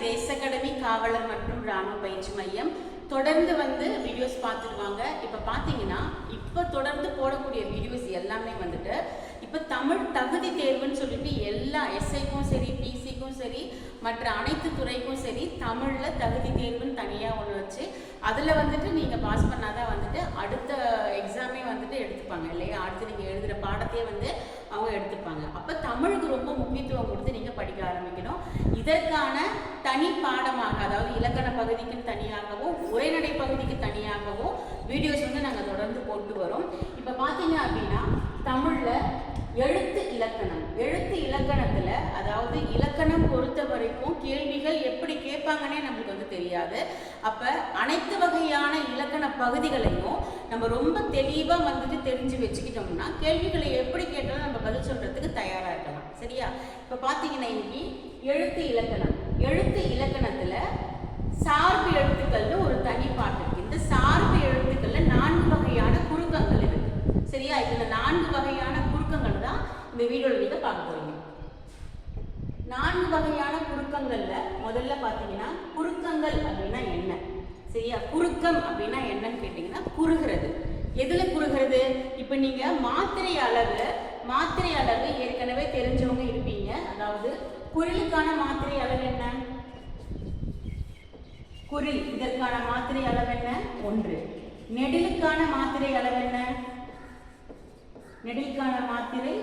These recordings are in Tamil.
தேச அகாடமி காவலர் மற்றும் ராணுவ பயிற்சி மையம் தொடர்ந்து வந்து வீடியோஸ் பார்த்துருவாங்க இப்போ பார்த்தீங்கன்னா இப்போ தொடர்ந்து போடக்கூடிய வீடியோஸ் எல்லாமே வந்துட்டு இப்போ தமிழ் தகுதி தேர்வுன்னு சொல்லிட்டு எல்லா எஸ்ஐக்கும் சரி பிசிக்கும் சரி மற்ற அனைத்து துறைக்கும் சரி தமிழில் தகுதி தேர்வுன்னு தனியாக ஒன்று வச்சு அதில் வந்துட்டு நீங்கள் பாஸ் பண்ணாதான் வந்துட்டு அடுத்த எக்ஸாமே வந்துட்டு எடுத்துப்பாங்க இல்லையா? அடுத்து நீங்கள் எழுதுகிற பாடத்தையே வந்து அவங்க எடுத்துப்பாங்க. அப்போ தமிழுக்கு ரொம்ப முக்கியத்துவம் கொடுத்து நீங்கள் படிக்க ஆரம்பிக்கணும். இதற்கான தனி பாடமாக அதாவது இலக்கண பகுதிக்கு தனியாகவும் உரைநடை பகுதிக்கு தனியாகவும் வீடியோஸ் வந்து நாங்கள் தொடர்ந்து போட்டு வரோம். இப்போ பார்த்தீங்க அப்படின்னா தமிழில் எழுத்து இலக்கணம். எழுத்து இலக்கணத்தில் அதாவது இலக்கணம் பொறுத்த வரைக்கும் கேள்விகள் எப்படி கேட்பாங்கன்னே நம்மளுக்கு வந்து தெரியாது. அப்போ அனைத்து வகையான இலக்கண பகுதிகளையும் நம்ம ரொம்ப தெளிவாக வந்துட்டு தெரிஞ்சு வச்சுக்கிட்டோம்னா கேள்விகளை எப்படி கேட்டாலும் நம்ம பதில் சொல்கிறதுக்கு தயாராக இருக்கலாம். சரியா? இப்போ பார்த்தீங்கன்னா இன்னைக்கு எழுத்து இலக்கணம். எழுத்து இலக்கணத்தில் சார்பு எழுத்துக்கள்னு ஒரு தனி பாட்டு இந்த சார்பு எழுத்துக்களில் நான்கு வகையான குறுக்கங்கள் இருக்குது சரியா? இதில் நான்கு வகையான இந்த வீடியோவில் பார்க்க போறீங்க. நான்கு வகையான குறுக்கங்கள்ல முதல்ல பார்த்தீங்கன்னா குறுக்கங்கள் அப்படின்னா என்ன? சரியா? குறுக்கம் அப்படின்னா என்னன்னு கேட்டீங்கன்னா குறுகிறது. எதுல குறுகிறது? இப்ப நீங்க மாத்திரை அளவு மாத்திரை அளவு ஏற்கனவே தெரிஞ்சவங்க இருப்பீங்க. அதாவது குரலுக்கான மாத்திரை அளவு என்ன? குரில் இதற்கான மாத்திரை அளவு என்ன? ஒன்று. நெடிலுக்கான மாத்திரை அளவு என்ன? நெடிலுக்கான மாத்திரை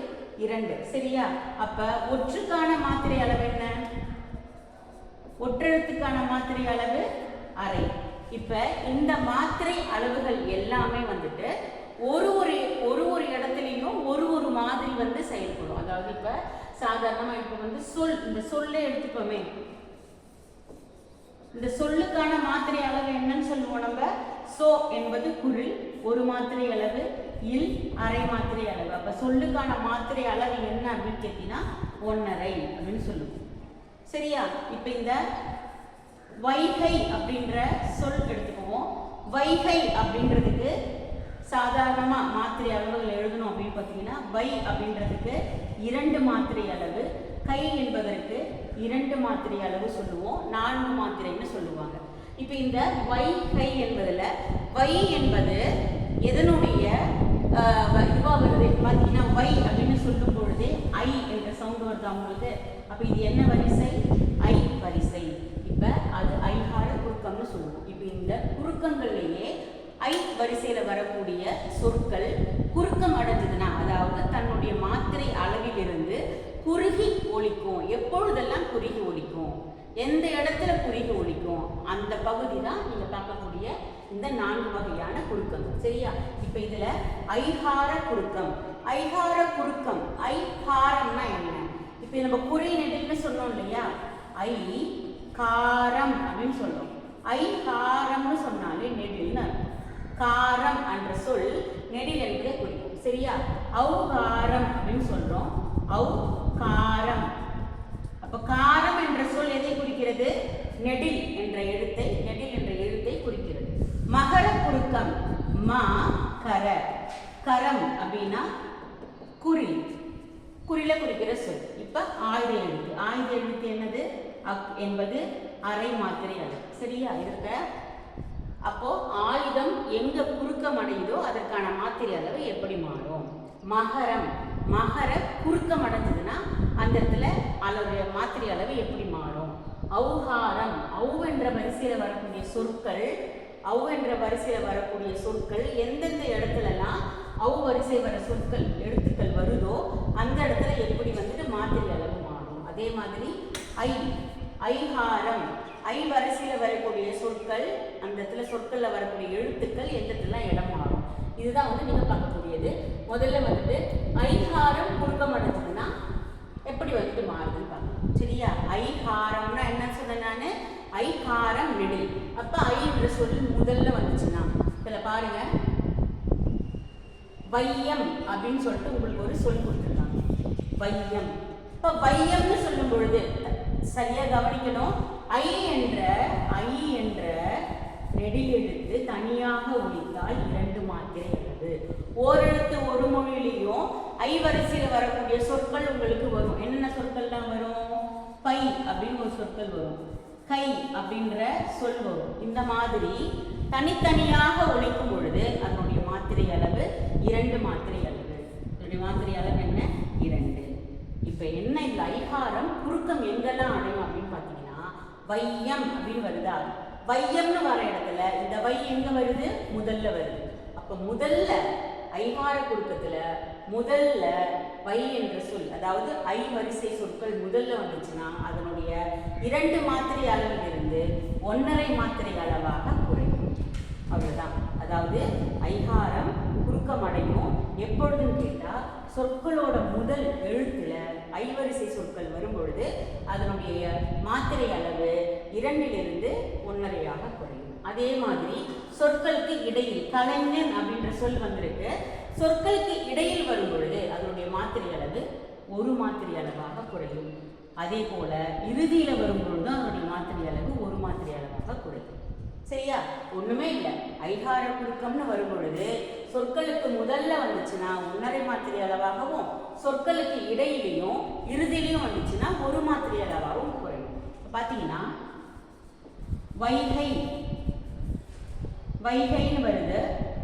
இரண்டு. சரியா? அப்ப ஒற்றுக்கான மாத்திரை அளவு என்ன? ஒற்றெழுத்துக்கான மாத்திரை அளவு அரை. இப்ப இந்த மாத்திரை அளவுகள் எல்லாமே வந்துட்டு ஒரு ஒரு ஒரு ஒரு இடத்துலையும் ஒரு ஒரு மாதிரி வந்து செயல்படும். அதாவது இப்ப சாதாரணமா இப்ப வந்து சொல் இந்த சொல்லே எடுத்துப்போமே. இந்த சொல்லுக்கான மாத்திரை அளவு என்னன்னு சொல்லுவோம் நம்ம? சோ என்பது குரில் ஒரு மாத்திரை அளவு இல் அரை மாத்திரை அளவு. அப்ப சொல்லுக்கான மாத்திரை அளவு என்ன அப்படின்னு கேட்டீங்கன்னா ஒன்னரை அப்படின்னு சொல்லுவோம். சரியா? இப்ப இந்த வைகை அப்படின்ற சொல் எடுத்துக்குவோம். வைகை அப்படின்றதுக்கு சாதாரணமா மாத்திரை அளவுகள் எழுதணும் அப்படின்னு பார்த்தீங்கன்னா வை அப்படின்றதுக்கு இரண்டு மாத்திரை அளவு கை என்பதற்கு இரண்டு மாத்திரை அளவு சொல்லுவோம். நான்கு மாத்திரைன்னு சொல்லுவாங்க. இப்போ இந்த வை கை என்பதில் வை என்பது எதனுடைய இதுவாக வருது. பார்த்தீங்கன்னா வை அப்படின்னு சொல்லும் பொழுது ஐ என்ற சவுண்ட் வருது அவங்களுக்கு அப்போ இது என்ன வரிசை? ஐ வரிசை. இப்போ அது ஐகார குறுக்கம்னு சொல்லுவோம். இப்போ இந்த குறுக்கங்கள்லேயே ஐ வரிசையில் வரக்கூடிய சொற்கள் குறுக்கம் அடைஞ்சதுன்னா அதாவது தன்னுடைய மாத்திரை அளவிலிருந்து குறுகி ஒலிக்கும். எப்பொழுதெல்லாம் குறுகி ஒலிக்கும்? எந்த இடத்துல குறுகி ஒழிக்கும் அந்த பகுதி தான் நீங்கள் பார்க்கக்கூடிய இந்த நான்கு வகையான குறுக்கம். சரியா? இப்போ இதில் ஐஹார குறுக்கம். ஐஹார குறுக்கம். ஐஹாரம்னா என்ன? இப்போ நம்ம குறி நெடில்னு சொன்னோம் இல்லையா? ஐ காரம் அப்படின்னு சொல்லுவோம் ஐ காரம்னு சொன்னாலே நெடில்னு அர்த்தம். காரம் என்ற சொல் நெடில் என்பதை குறிக்கும். சரியா? ஔகாரம் அப்படின்னு சொல்கிறோம் ஔ காரம் அப்ப காரம் என்ற சொல் எதை குறிக்கிறது? நெடில் என்ற எழுத்தை நெடில் என்ற எழுத்தை குறிக்கிறது. மகர குறுக்கம் மா கர. கரம் அப்படின்னா குறில் குறில குறிக்கிற சொல். இப்ப ஆயுத எழுத்து. ஆயுத எழுத்து என்னது? அக் என்பது அரை மாத்திரை அளவு. சரியா? இருக்க? அப்போ ஆயுதம் எங்க குறுக்கம் அடையுதோ அதற்கான மாத்திரை அளவு எப்படி மாறும்? மகரம். மகர குறுக்கம் அடைஞ்சதுன்னா அந்த இடத்துல அதோடைய மாத்திரை அளவு எப்படி மாறும்? அவுகாரம் ஔ என்ற வரிசையில் வரக்கூடிய சொற்கள் ஔ என்ற வரக்கூடிய சொற்கள் எந்தெந்த இடத்துலலாம் அவு வரிசை வர சொற்கள் எழுத்துக்கள் வருதோ அந்த இடத்துல எப்படி வந்துட்டு மாத்திரை அளவு மாறும்? அதே மாதிரி ஐ ஐகாரம் ஐ வரிசையில் வரக்கூடிய சொற்கள் அந்த இடத்துல சொற்களில் வரக்கூடிய எழுத்துக்கள் எந்த இடத்துல இடம் மாறும்? இதுதான் வந்து நீங்க பார்க்கக்கூடியது. முதல்ல வந்துட்டு ஐஹாரம் குறுக்கம் அடைஞ்சதுன்னா எப்படி வந்துட்டு மாறுதுன்னு பார்க்கலாம். சரியா? ஐஹாரம்னா என்ன சொன்னேன் நான்? ஐஹாரம் நெடில் அப்ப ஐன்ற சொல் முதல்ல வந்துச்சுன்னா இதுல பாருங்க. வையம் அப்படின்னு சொல்லிட்டு உங்களுக்கு ஒரு சொல் கொடுத்துருக்காங்க. வையம். இப்ப வையம்னு சொல்லும் பொழுது சரியா கவனிக்கணும். ஐ என்ற ஐ என்ற நெடில் எடுத்து தனியாக ஒழித்தால் ஓரெழுத்து ஒரு மொழியிலையும் ஐவரிசையில் வரக்கூடிய சொற்கள் உங்களுக்கு வரும். என்னென்ன சொற்கள்லாம் வரும்? பை அப்படின்னு ஒரு சொற்கள் வரும். கை அப்படின்ற சொல் வரும். இந்த மாதிரி தனித்தனியாக ஒழிக்கும் பொழுது அதனுடைய மாத்திரை அளவு இரண்டு மாத்திரை அளவு. அதனுடைய மாத்திரை அளவு என்ன? இரண்டு. இப்போ என்ன இந்த ஐகாரம் குறுக்கம் எங்கெல்லாம் அடையும் அப்படின்னு பார்த்தீங்கன்னா வையம் அப்படின்னு வருதா? வையம்னு வர இடத்துல இந்த வை எங்க வருது? முதல்ல வருது. இப்போ முதல்ல ஐகார குறுக்கத்துல முதல்ல வை என்ற சொல் அதாவது ஐ வரிசை சொற்கள் முதல்ல வந்துச்சுன்னா அதனுடைய இரண்டு மாத்திரை அளவிலிருந்து ஒன்றரை மாத்திரை அளவாக குறையும். அவ்வளோதான் அதாவது ஐகாரம் குறுக்கமடையும். எப்பொழுதுன்னு கேட்டால் சொற்களோட முதல் எழுத்தில் ஐவரிசை சொற்கள் வரும்பொழுது அதனுடைய மாத்திரை அளவு இரண்டிலிருந்து ஒன்றரையாக குறையும். அதே மாதிரி சொற்களுக்கு இடையில் கலைஞன் அப்படின்ற சொல் வந்திருக்கு. சொற்களுக்கு இடையில் வரும் பொழுது அதனுடைய மாத்திரை அளவு ஒரு மாத்திரை அளவாக குறையும். அதே போல இறுதியில வரும் பொழுது அதனுடைய மாத்திரை அளவு ஒரு மாத்திரை அளவாக குறையும். சரியா? ஒண்ணுமே இல்லை. ஐகார குறுக்கம்னு வரும் பொழுது சொற்களுக்கு முதல்ல வந்துச்சுன்னா ஒன்றரை மாத்திரை அளவாகவும் சொற்களுக்கு இடையிலையும் இறுதியிலையும் வந்துச்சுன்னா ஒரு மாத்திரை அளவாகவும் குறையும். பார்த்தீங்கன்னா வைகை வைகைன்னு வருது.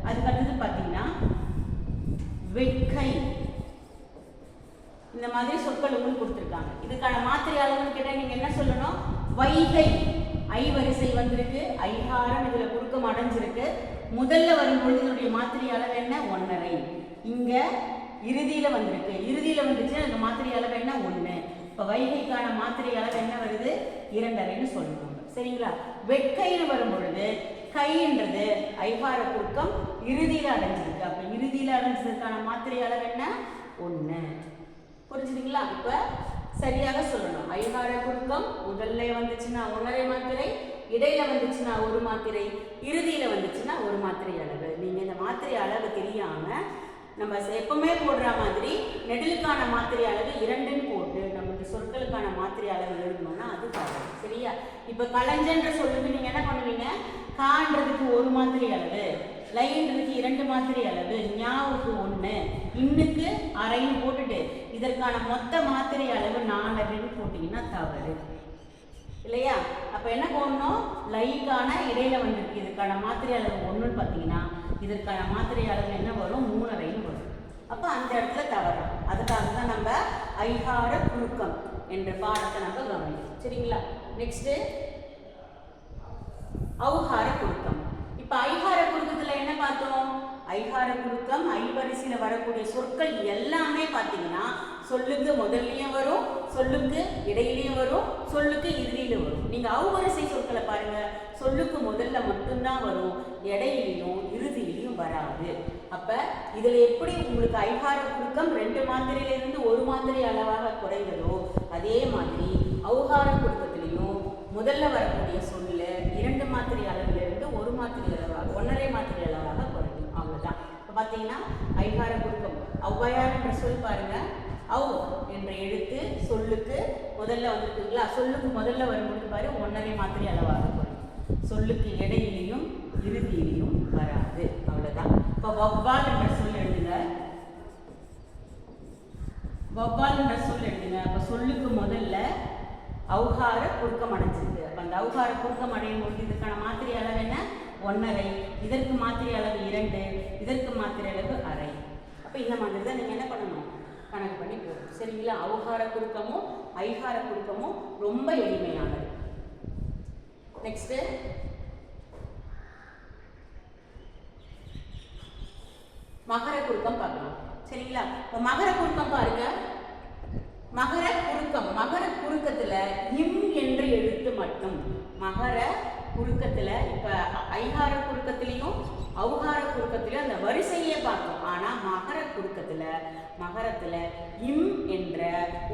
அதுக்கு அடுத்தது பார்த்தீங்கன்னா வெட்கை. இந்த மாதிரி சொற்கள் உங்களுக்கு கொடுத்துருக்காங்க. இதுக்கான மாத்திரை அளவுன்னு கேட்டால் நீங்கள் என்ன சொல்லணும்? வைகை. ஐ வரிசை வந்திருக்கு. ஐகாரம் இதில் குறுக்கம் அடைஞ்சிருக்கு. முதல்ல வரும்பொழுது இதனுடைய மாத்திரை அளவு என்ன? ஒன்றரை இங்கே இறுதியில் வந்திருக்கு. இறுதியில் வந்துச்சு அந்த மாத்திரை அளவு என்ன? ஒன்று இப்போ வைகைக்கான மாத்திரை அளவு என்ன வருது? இரண்டரைன்னு சொல்லுவாங்க. சரிங்களா? வெட்கைன்னு வரும் பொழுது கைன்றது ஐகார குறுக்கம் இறுதியில் அடைஞ்சிருக்கு. அப்போ இறுதியில் அடைஞ்சதுக்கான மாத்திரை அளவு என்ன? ஒன்று புரிஞ்சுதுங்களா? இப்போ சரியாக சொல்லணும். ஐகார குறுக்கம் முதல்ல வந்துச்சுன்னா ஒன்றரை மாத்திரை இடையில வந்துச்சுன்னா ஒரு மாத்திரை இறுதியில வந்துச்சுன்னா ஒரு மாத்திரை அளவு. நீங்க இந்த மாத்திரை அளவு தெரியாம நம்ம எப்பவுமே போடுற மாதிரி நெடிலுக்கான மாத்திரை அளவு இரண்டுன்னு போட்டு நமக்கு சொற்களுக்கான மாத்திரை அளவு எழுதணும்னா அது தவறு. சரியா? இப்போ கலைஞன்ற சொல்லுக்கு நீங்க என்ன பண்ணுவீங்க? கான்றதுக்கு ஒரு மாத்திரை அளவு லைன்றதுக்கு இரண்டு மாத்திரை அளவு ஞாவுக்கு ஒன்று இன்னுக்கு அரைன்னு போட்டுட்டு இதற்கான மொத்த மாத்திரை அளவு நாலரைன்னு போட்டிங்கன்னா தவறு. இல்லையா? அப்போ என்ன போடணும்? லைக்கான இடையில வந்திருக்கு. இதுக்கான மாத்திரை அளவு ஒன்றுன்னு பார்த்தீங்கன்னா இதற்கான மாத்திரை அளவு என்ன வரும்? மூணரைன்னு வரும். அப்போ அந்த இடத்துல தவறு. அதுக்காக தான் நம்ம ஐகார குழுக்கம் என்ற பாடத்தை நம்ம கவனிக்கணும். சரிங்களா? நெக்ஸ்ட்டு அவுகார குறுக்கம் இப்ப ஐகார குறுக்கத்துல என்ன பார்த்தோம்? ஐகார குறுக்கம் ஐவரிசையில வரக்கூடிய சொற்கள் எல்லாமே பார்த்தீங்கன்னா சொல்லுக்கு முதல்லையும் வரும் சொல்லுக்கு இடையிலையும் வரும் சொல்லுக்கு இறுதியிலும் வரும். நீங்க அவ்வரிசை சொற்களை பாருங்க. சொல்லுக்கு முதல்ல மட்டும்தான் வரும் இடையிலையும் இறுதியிலையும் வராது. அப்ப இதுல எப்படி உங்களுக்கு ஐகார குறுக்கம் ரெண்டு மாத்திரையிலிருந்து ஒரு மாத்திரை அளவாக குறைந்ததோ அதே மாதிரி அவுகார குறுக்கத்திலையும் முதல்ல வரக்கூடிய சொல் இரண்டு மாத்திரை அளவுல இருந்து ஒரு மாத்திரை அளவாக ஒன்றரை மாத்திரை அளவாக குறையும் அவ்வளவுதான் இப்போ பார்த்தீங்கன்னா ஐகார குறுக்கம் ஔவையார் என்ற சொல் பாருங்க. ஔ என்ற எழுத்து சொல்லுக்கு முதல்ல வந்துருக்குங்களா? சொல்லுக்கு முதல்ல வரும்பொழுது பாரு ஒன்றரை மாத்திரை அளவாக குறையும் சொல்லுக்கு இடையிலையும் இறுதியிலையும் வராது. அவ்வளோதான் இப்போ வவ்வால் என்ற சொல் எழுதுங்க. வவ்வால் என்ற சொல் எழுதுங்க. அப்போ சொல்லுக்கு முதல்ல அவுகார குறுக்கம் அடைஞ்சிருக்கு. அப்போ அந்த அவுகார குறுக்கம் அடையும் பொழுது இதுக்கான மாத்திரை அளவு என்ன? ஒன்றரை இதற்கு மாத்திரை அளவு இரண்டு இதற்கு மாத்திரை அளவு அரை. அப்போ இந்த மாதிரி தான் நீங்கள் என்ன பண்ணணும்? கணக்கு பண்ணி போகணும். சரிங்களா? அவகார குறுக்கமும் ஐகார குறுக்கமும் ரொம்ப எளிமையானது. நெக்ஸ்ட்டு மகர குறுக்கம் பார்க்கலாம். சரிங்களா? இப்போ மகர குறுக்கம் பாருங்க. மகர குறுக்கம் மகர குறுக்கத்தில் இம் என்று எழுத்து மட்டும். மகர குறுக்கத்தில் இப்போ ஐகார குறுக்கத்திலையும் அவுகார குறுக்கத்திலையும் அந்த வரிசையே பார்த்தோம். ஆனால் மகர குறுக்கத்தில் மகரத்தில் இம் என்ற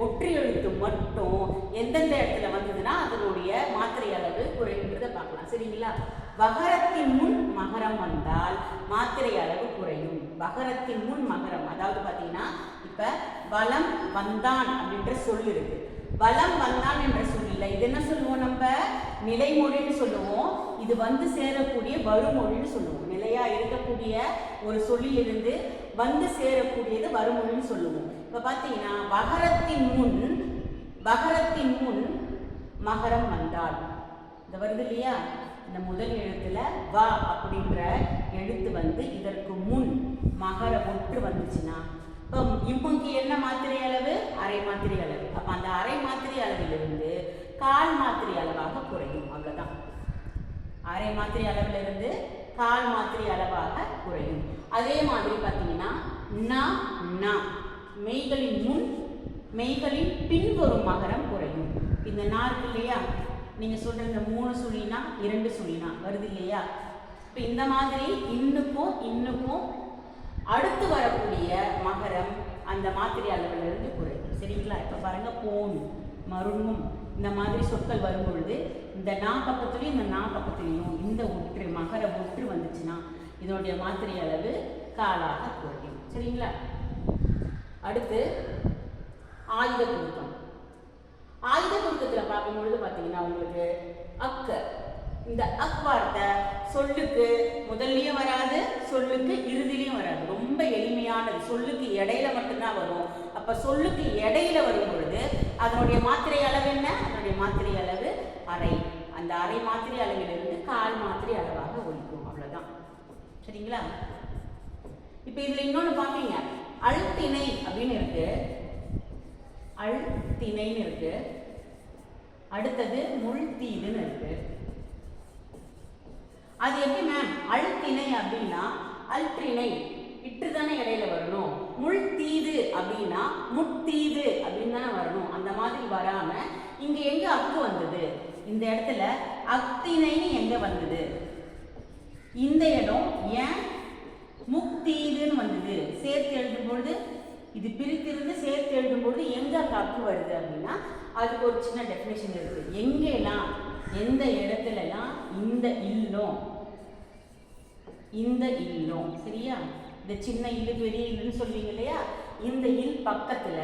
ஒற்றை எழுத்து மட்டும் எந்தெந்த இடத்துல வந்ததுன்னா அதனுடைய மாத்திரை அளவு குறைன்றதை பார்க்கலாம். சரிங்களா? வகரத்தின் முன் மகரம் வந்தால் மாத்திரை அளவு குறையும். வகரத்தின் முன் மகரம் அதாவது பார்த்தீங்கன்னா இப்போ வலம் வந்தான் அப்படின்ற சொல் இருக்குது வலம் வந்தான் என்ற சொல் இது என்ன சொல்லுவோம் நம்ம? நிலைமொழின்னு சொல்லுவோம். இது வந்து சேரக்கூடிய வருமொழின்னு சொல்லுவோம். நிலையா இருக்கக்கூடிய ஒரு சொல்லிலிருந்து வந்து சேரக்கூடியது வருமொழின்னு சொல்லுவோம். இப்போ பார்த்தீங்கன்னா வகரத்தின் முன் வகரத்தின் முன் மகரம் வந்தால். இந்த வருது இல்லையா? இந்த முதல் எழுத்துல வா அப்படின்ற எழுத்து வந்து இதற்கு முன் மகர ஒற்று வந்துச்சுன்னா இப்போ இம்முக்கு என்ன மாத்திரை அளவு? அரை மாத்திரை அளவு. அப்போ அந்த அரை மாத்திரை அளவிலிருந்து கால் மாத்திரை அளவாக குறையும். அவ்வளவுதான். அரை மாத்திரை அளவிலிருந்து கால் மாத்திரை அளவாக குறையும். அதே மாதிரி பார்த்தீங்கன்னா நா நா. மெய்களின் முன் மெய்களின் பின்வரும் மகரம் குறையும். இந்த நா இருக்கு இல்லையா? நீங்கள் சொல்கிற இந்த மூணு சுழினா இரண்டு சுழினா வருது இல்லையா? இப்போ இந்த மாதிரி இன்னுக்கும் இன்னுக்கும் அடுத்து வரக்கூடிய மகரம் அந்த மாத்திரை அளவிலிருந்து குறையும். சரிங்களா? இப்போ பாருங்க போன் மருணும் இந்த மாதிரி சொற்கள் வரும்பொழுது இந்த நா பக்கத்துலேயும் இந்த நா பக்கத்துலேயும் இந்த ஒற்று மகர ஒற்று வந்துச்சுன்னா இதனுடைய மாத்திரை அளவு காலாக குறையும். சரிங்களா? அடுத்து ஆயுத குறுக்கம் ஆயுத குறுக்கத்தில் பார்க்கும்பொழுது பார்த்தீங்கன்னா உங்களுக்கு அக்க இந்த அக் வார்த்தை சொல்லுக்கு முதல்லையும் வராது சொல்லுக்கு இறுதிலையும் வராது. ரொம்ப எளிமையானது. சொல்லுக்கு இடையில மட்டும்தான் வரும். அப்ப சொல்லுக்கு இடையில வரும் பொழுது அதனுடைய மாத்திரை அளவு என்ன? அதனுடைய மாத்திரை அளவு அரை. அந்த அரை மாத்திரை அளவிலிருந்து கால் மாத்திரை அளவாக ஒலிக்கும். அவ்வளவுதான். சரிங்களா? இப்ப இதுல இன்னொன்று பாப்பீங்க அழுத்திணை அப்படின்னு இருக்கு. அழுத்திணைன்னு இருக்கு. அடுத்தது முள்தீதுன்னு இருக்கு. அது எப்படி மேம் அழுத்திணை அப்படின்னா அல்ற்றிணை இட்டு தானே இடையில வரணும். முள் தீது அப்படின்னா முத்தீது அப்படின்னு தானே வரணும். அந்த மாதிரி வராம இங்க எங்க அக்கு வந்தது? இந்த இடத்துல அக்திணைன்னு எங்க வந்தது? இந்த இடம் ஏன் முக்தீதுன்னு வந்தது? சேர்த்து எழுதும் பொழுது இது பிரித்திருந்து சேர்த்து எழுதும் பொழுது எங்க அக்கு வருது அப்படின்னா அதுக்கு ஒரு சின்ன டெஃபினேஷன் இருக்கு. எங்கெல்லாம் எந்த இடத்துலலாம் இந்த இல்லம். இந்த இல்லம் சரியா? இந்த சின்ன இல்லு பெரிய இல்லுன்னு சொல்லுவீங்க இல்லையா? இந்த இல் பக்கத்துல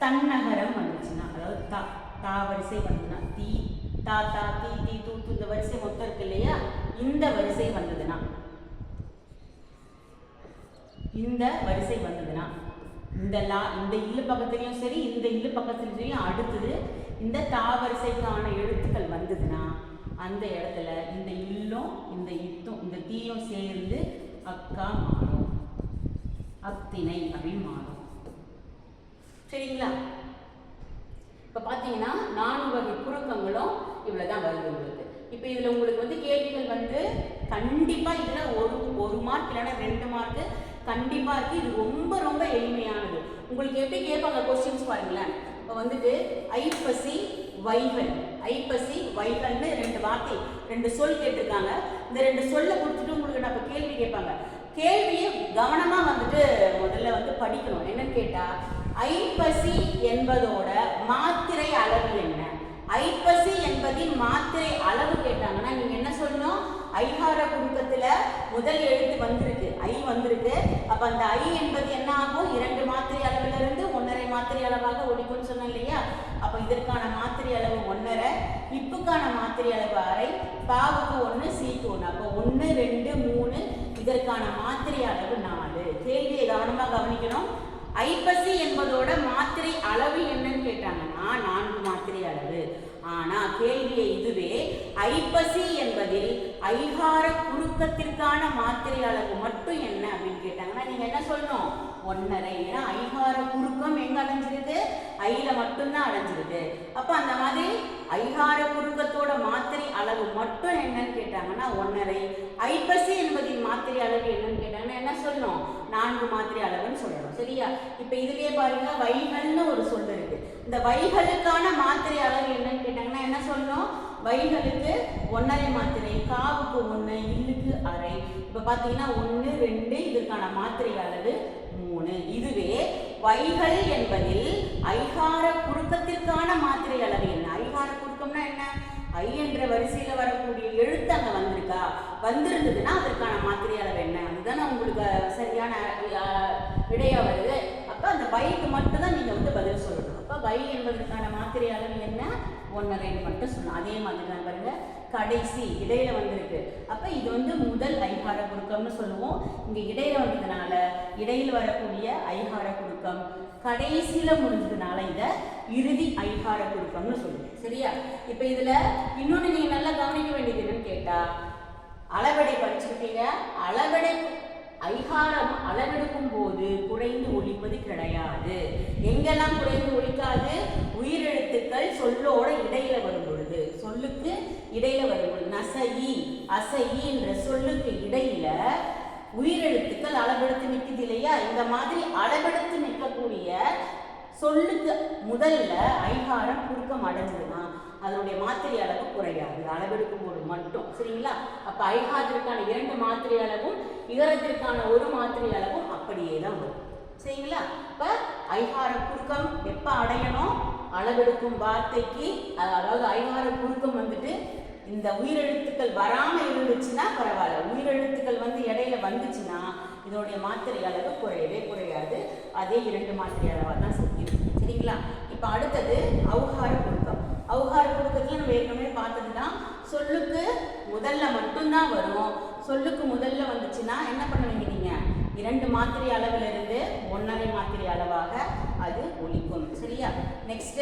தன்னகரம் வந்துச்சுன்னா அதாவது தா தா வரிசை வந்துன்னா தீ தா தா தீ தீ தூ தூ இந்த வரிசை மொத்தம் இருக்கு இல்லையா? இந்த வரிசை வந்ததுன்னா இந்த வரிசை வந்ததுன்னா இந்த லா இந்த இல்லு பக்கத்துலயும் சரி இந்த இல்லு பக்கத்துலயும் அடுத்தது இந்த தா வரிசைக்கான எழுத்துக்கள் வந்ததுன்னா அந்த இடத்துல இந்த இல்லும் இந்த இத்தும் இந்த தீயும் சேர்ந்து அக்கா மாறும். அத்தினை அப்படின்னு மாறும். சரிங்களா? இப்போ பார்த்தீங்கன்னா நான்கு வகை குறுக்கங்களும் இவ்வளோ தான் வருது உங்களுக்கு. இப்போ இதில் உங்களுக்கு வந்து கேள்விகள் வந்து கண்டிப்பாக இதில் ஒரு ஒரு மார்க் இல்லைன்னா ரெண்டு மார்க்கு கண்டிப்பாக இருக்குது இது ரொம்ப ரொம்ப எளிமையானது. உங்களுக்கு எப்படி கேட்பாங்க கொஸ்டின்ஸ் பாருங்களேன். இப்போ வந்துட்டு ஐப்பசி வைகல் ஐப்பசி வைகல்னு ரெண்டு வார்த்தை ரெண்டு சொல் கேட்டிருக்காங்க. இந்த ரெண்டு சொல்லை கொடுத்துட்டு உங்களுக்கு நான் இப்போ கேள்வி கேட்பாங்க. கேள்வியை கவனமாக வந்துட்டு முதல்ல வந்து படிக்கணும். என்னன்னு கேட்டால் ஐப்பசி என்பதோட மாத்திரை அளவு என்ன? ஐப்பசி என்பதின் மாத்திரை அளவு கேட்டாங்கன்னா ஐஹார ஐகார குறுக்கத்துல முதல் எழுத்து வந்திருக்கு. ஐ வந்திருக்கு. அப்ப அந்த ஐ என்பது என்ன ஆகும்? இரண்டு மாத்திரை அளவுல இருந்து ஒன்றரை மாத்திரை அளவாக ஒழிக்கும்னு சொன்னேன் இல்லையா? அப்ப இதற்கான மாத்திரை அளவு ஒன்றரை இப்புக்கான மாத்திரை அளவு அரை பாவுக்கு ஒன்று சீக்கு ஒன்று அப்போ ஒன்று ரெண்டு மூணு இதற்கான மாத்திரை அளவு நாலு. கேள்வியை கவனமாக கவனிக்கணும். ஐப்பசி என்பதோட மாத்திரை அளவு என்னன்னு கேட்டாங்கன்னா நான்கு மாத்திரை அளவு. ஆனா கேள்வியை இதுவே ஐப்பசி என்பதில் ஐகார குறுக்கத்திற்கான மாத்திரை அளவு மட்டும் என்ன அப்படின்னு கேட்டாங்கன்னா நீங்க என்ன சொல்லணும்? ஒன்னரை ஏன்னா ஐகார குறுக்கம் எங்க அடைஞ்சிருது ஐல மட்டும்தான் அடைஞ்சிருது அப்ப அந்த மாதிரி ஐகார குறுக்கத்தோட மாத்திரை அளவு மட்டும் என்னன்னு கேட்டாங்கன்னா ஒன்னரை. ஐப்பசி என்பதின் மாத்திரை அளவு என்னன்னு கேட்டாங்கன்னா என்ன சொல்லணும்? நான்கு மாத்திரை அளவுன்னு சொல்லணும். சரியா? இப்ப இதுலயே பாருங்க வைகல்னு ஒரு சொல்லு இந்த வைகளுக்கான மாத்திரை அளவு என்னன்னு கேட்டாங்கன்னா என்ன சொல்லணும்? வைகளுக்கு ஒன்றரை மாத்திரை காவுக்கு ஒன்று இல்லுக்கு அரை. இப்போ பார்த்தீங்கன்னா ஒன்று ரெண்டு இதற்கான மாத்திரை அளவு மூணு. இதுவே வைகள் என்பதில் ஐகார குறுக்கத்திற்கான மாத்திரை அளவு என்ன? ஐகார குறுக்கம்னா என்ன? ஐ என்ற வரிசையில் வரக்கூடிய எழுத்து அங்கே வந்திருக்கா? வந்திருந்ததுன்னா அதற்கான மாத்திரை அளவு என்ன? அதுதான் உங்களுக்கு சரியான விடையாக வருது. அப்போ அந்த பைக்கு மட்டும் தான் வந்து பதில் சொல்லணும். அப்ப பை என்பதற்கான மாத்திரை அளவு என்ன ஒன்றரை மட்டும் சொன்னோம் அதே மாதிரி தான் பாருங்க. கடைசி இடையில வந்திருக்கு. அப்ப இது வந்து முதல் ஐகார குறுக்கம்னு சொல்லுவோம். இங்க இடையில வந்ததுனால இடையில் வரக்கூடிய ஐகார குறுக்கம் கடைசியில முடிஞ்சதுனால இத இறுதி ஐகார குறுக்கம்னு சொல்லுவோம். சரியா? இப்ப இதுல இன்னொன்னு நீங்க நல்லா கவனிக்க வேண்டியதுன்னு கேட்டா அளவடை படிச்சிருக்கீங்க. அளவடை ஐகாரம் அளவெடுக்கும் போது குறைந்து ஒழிப்பது கிடையாது. எங்கெல்லாம் குறைந்து ஒழிக்காது உயிரெழுத்துக்கள் சொல்லோட இடையில வரும் பொழுது சொல்லுக்கு இடையில வரும் பொழுது என்ற சொல்லுக்கு இடையில உயிரெழுத்துக்கள் அளவெடுத்து நிற்குது இல்லையா? இந்த மாதிரி அளவெடுத்து நிற்கக்கூடிய சொல்லுக்கு முதல்ல ஐகாரம் குறுக்கம் அடைஞ்சதுன்னா அதனுடைய மாத்திரை அளவு குறையாது. அளவெடுக்கும் போது மட்டும் சரிங்களா? அப்ப ஐகாரத்திற்கான இரண்டு மாத்திரை அளவும் இகரத்திற்கான ஒரு மாத்திரை அளவும் அப்படியே தான் வரும். சரிங்களா? இப்ப ஐகார குறுக்கம் எப்ப அடையணும்? அளவெடுக்கும் வார்த்தைக்கு அதாவது ஐகார குறுக்கம் வந்துட்டு இந்த உயிரெழுத்துக்கள் வராமல் இருந்துச்சுன்னா பரவாயில்ல. உயிரெழுத்துக்கள் வந்து இடையில வந்துச்சுன்னா இதனுடைய மாத்திரை அளவு குறையவே குறையாது. அதே இரண்டு மாத்திரை அளவாக தான் செய்யும் சரிங்களா? இப்போ அடுத்தது அவுகார குறுக்கம். அவுகார குறுக்கத்தில் நம்ம ஏற்கனவே பார்த்தது தான் சொல்லுக்கு முதல்ல மட்டும்தான் வரும். சொல்லுக்கு முதல்ல வந்துச்சுன்னா என்ன பண்ணுவீங்க நீங்க? இரண்டு மாத்திரை அளவிலிருந்து ஒன்றரை மாத்திரை அளவாக அது ஒளி சரியா? நெக்ஸ்ட்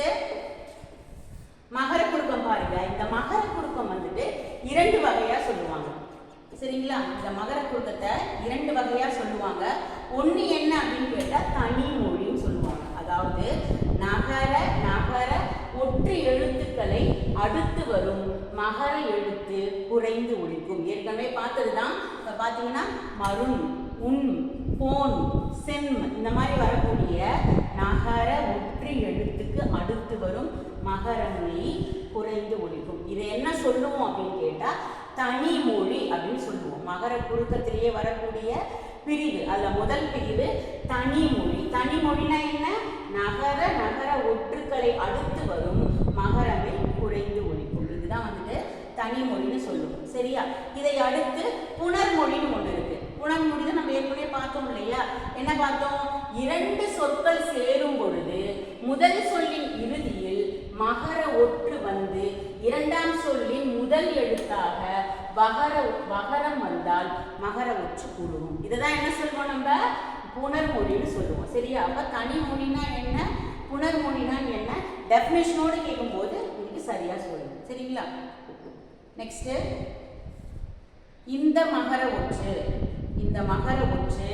மகர குறுக்கம் பாருங்க. இந்த மகர குறுக்கம் வந்துட்டு இரண்டு வகையா சொல்லுவாங்க. சரிங்களா? இந்த மகர குறுக்கத்தை இரண்டு வகையா சொல்லுவாங்க. ஒண்ணு என்ன அப்படின்னு கேட்டா தனி மொழின்னு சொல்லுவாங்க. அதாவது நகர நகர ஒற்று எழுத்துக்களை அடுத்து வரும். மகர எழுத்து குறைந்து ஒழிக்கும். ஏற்கனவே பார்த்ததுதான். இப்ப பாத்தீங்கன்னா மருண் உன் போன் செம் இந்த மாதிரி வரக்கூடிய நகர ஒற்று எழுத்துக்கு அடுத்து வரும் மகரமொழி குறைந்து ஒழிக்கும். இதை என்ன சொல்லுவோம் அப்படின்னு கேட்டால் தனி மொழி அப்படின்னு சொல்லுவோம். மகர குறுக்கத்திலேயே வரக்கூடிய பிரிவு அதில் முதல் பிரிவு தனி மொழி. தனி மொழினா என்ன? நகர நகர ஒற்றுக்களை அடுத்து வரும் மகரமை குறைந்து ஒழிக்கும். இதுதான் வந்துட்டு தனி மொழின்னு சொல்லுவோம். சரியா? இதை அடுத்து புனர்மொழின்னு ஒன்று இருக்கு நம்ம ஏற்கனவே பார்த்தோம் இல்லையா? என்ன பார்த்தோம்? இரண்டு சொற்கள் சேரும் பொழுது முதல் சொல்லின் இறுதியில் மகர ஒற்று வந்து இரண்டாம் சொல்லின் முதல் எழுத்தாக வகர வகரம் வந்தால் மகர ஒற்று கூடுவோம் இதுதான் என்ன சொல்லுவோம் நம்ம? புனர்மொழின்னு சொல்லுவோம். சரியா? அப்ப தனி மொழினா என்ன? புனர்மொழினா என்ன? டெஃபினேஷனோடு கேட்கும்போது உங்களுக்கு சரியா சொல்லுங்க. சரிங்களா? நெக்ஸ்ட் இந்த மகர ஒற்று. இந்த மகர ஒற்று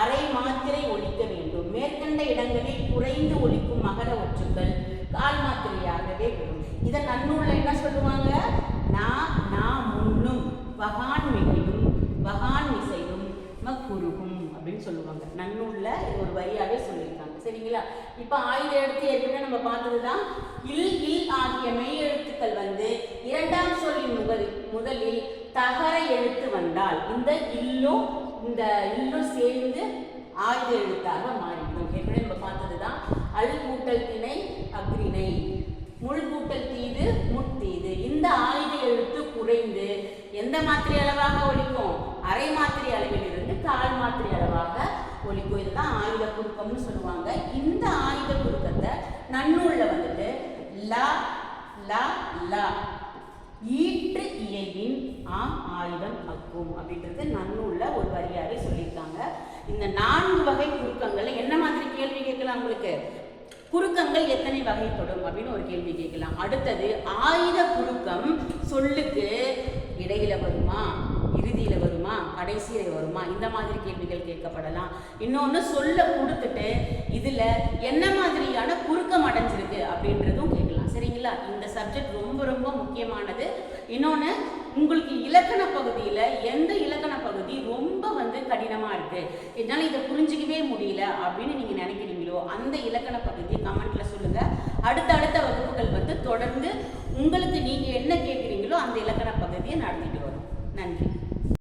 அரை மாத்திரை ஒலிக்க வேண்டும். மேற்கண்ட இடங்களில் குறைந்து ஒலிக்கும் மகர ஒற்றுக்கள் கால் மாத்திரையாகவே வரும். இதை நன்னூல்ல என்ன சொல்லுவாங்க? நான் நான் முன்னும் பகான் மிகையும் பகான் இசையும் மக்குருகும் அப்படின்னு சொல்லுவாங்க. நன்னூல்ல இது ஒரு வரியாகவே சொல்லியிருக்காங்க. சரிங்களா? இப்போ ஆயுத எழுத்து ஏற்கனவே நம்ம பார்த்ததுதான். இல் இல் ஆகிய மெய் எழுத்துக்கள் வந்து இரண்டாம் சொல்லின் முதல் முதலில் தகர எழுத்து வந்தால் இந்த இல்லும் இந்த இன்னும் சேர்ந்து ஆயுத எழுத்தாக மாறிடும் ஏற்கனவே நம்ம பார்த்ததுதான் அல் கூட்டல் திணை அக்ரிணை முள் கூட்டல் தீது முத்தீது இந்த ஆயுத எழுத்து குறைந்து எந்த மாத்திரை அளவாக ஒலிக்கும்? அரை மாத்திரை அளவில் இருந்து கால் மாத்திரை அளவாக ஒலிக்கும். இதுதான் ஆயுத குறுக்கம்னு சொல்லுவாங்க. இந்த ஆயுத குறுக்கத்தை நன்னூலில் வந்துட்டு ல ல ல. ஈற்று இயையின் ஆம் ஆயுதம் அக்கும் அப்படின்றது நன்னூல்ல ஒரு வரியாவே சொல்லியிருக்காங்க. இந்த நான்கு வகை குறுக்கங்கள்ல என்ன மாதிரி கேள்வி கேட்கலாம் உங்களுக்கு? குறுக்கங்கள் எத்தனை வகைப்படும் அப்படின்னு ஒரு கேள்வி கேட்கலாம். அடுத்தது ஆயுத குறுக்கம் சொல்லுக்கு இடையில வருமா? இறுதியில வருமா? கடைசியில வருமா? இந்த மாதிரி கேள்விகள் கேட்கப்படலாம். இன்னொன்னு சொல்ல கொடுத்துட்டு இதுல என்ன மாதிரியான குறுக்கம் அடைஞ்சிருக்கு அப்படின்றதும் கேட்கலாம். சரிங்களா? இந்த சப்ஜெக்ட் ரொம்ப ரொம்ப முக்கியமானது. இன்னொன்னு உங்களுக்கு இலக்கண பகுதியில் எந்த இலக்கண பகுதி ரொம்ப வந்து கடினமாக இருக்குது என்னால் இதை புரிஞ்சுக்கவே முடியல அப்படின்னு நீங்கள் நினைக்கிறீங்களோ அந்த இலக்கண பகுதியை கமெண்ட்டில் சொல்லுங்கள் அடுத்த அடுத்த வகுப்புகள் வந்து தொடர்ந்து உங்களுக்கு நீங்கள் என்ன கேட்குறீங்களோ அந்த இலக்கண பகுதியை நடத்திட்டு வரும். நன்றி.